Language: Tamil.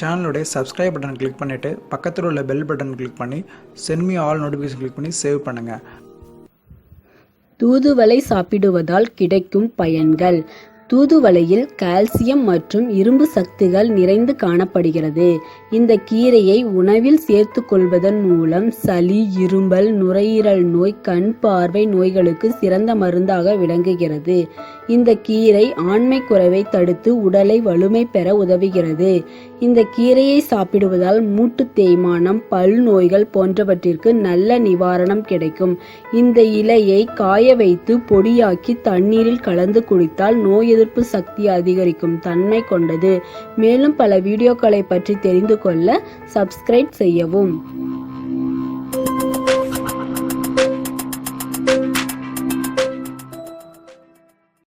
சேனலுடைய சப்ஸ்கிரைப் பட்டன் கிளிக் பண்ணிவிட்டு பக்கத்தில் உள்ள பெல் பட்டன் கிளிக் பண்ணி சென்மி ஆல் நோட்டிஃபிகேஷன் கிளிக் பண்ணி சேவ் பண்ணுங்கள் தூதுவளை சாப்பிடுவதால் கிடைக்கும் பயன்கள். தூதுவளையில் கால்சியம் மற்றும் இரும்பு சக்திகள் நிறைந்து காணப்படுகிறது. இந்த கீரையை உணவில் சேர்த்து கொள்வதன் மூலம் சளி இரும்பல் நுரையீரல் நோய் கண் பார்வை நோய்களுக்கு சிறந்த மருந்தாக விளங்குகிறது. இந்த கீரை ஆண்மை குறைவை தடுத்து உடலை வலிமை பெற உதவுகிறது. இந்த கீரையை சாப்பிடுவதால் மூட்டு தேய்மானம் பல் நோய்கள் போன்றவற்றிற்கு நல்ல நிவாரணம் கிடைக்கும். இந்த இலையை காய வைத்து பொடியாக்கி தண்ணீரில் கலந்து குடித்தால் நோய் எதிர்ப்பு சக்தி அதிகரிக்கும் தன்மை கொண்டது. மேலும் பல வீடியோக்களை பற்றி தெரிந்து கொள்ள சப்ஸ்கிரைப் செய்யவும்.